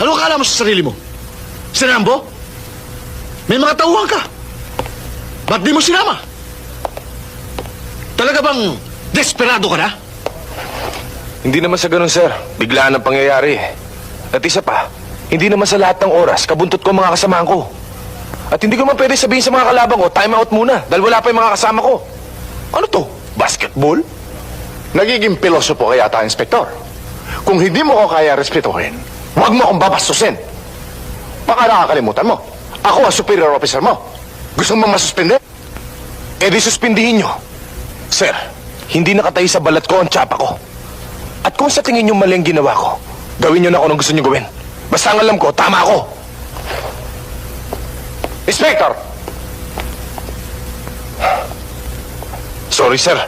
Ano akala mo sa sarili mo? Si Rambo? May mga tauhan ka. Ba't di mo sinama? Talaga bang desperado ka na? Hindi naman sa ganun, sir. Biglaan ang pangyayari. At isa pa, hindi naman sa lahat ng oras, kabuntot ko ang mga kasamahan ko. At hindi ko man pwede sabihin sa mga kalabang ko, time out muna, dahil wala pa yung mga kasama ko. Ano to? Basketball? Nagiging pilosopo ka yata, Inspektor. Kung hindi mo ko kaya respetuhin, huwag mo akong babastusin. Baka nakakalimutan mo. Ako ang superior officer mo. Gusto mo masuspende? Eh di suspindihin nyo. Sir, hindi nakatayo sa balat ko ang tsapa ko. At kung sa tingin nyo mali ang ginawa ko, gawin nyo na kung anong gusto nyo gawin. Basta ang alam ko, tama ako. Inspector! Sorry, sir.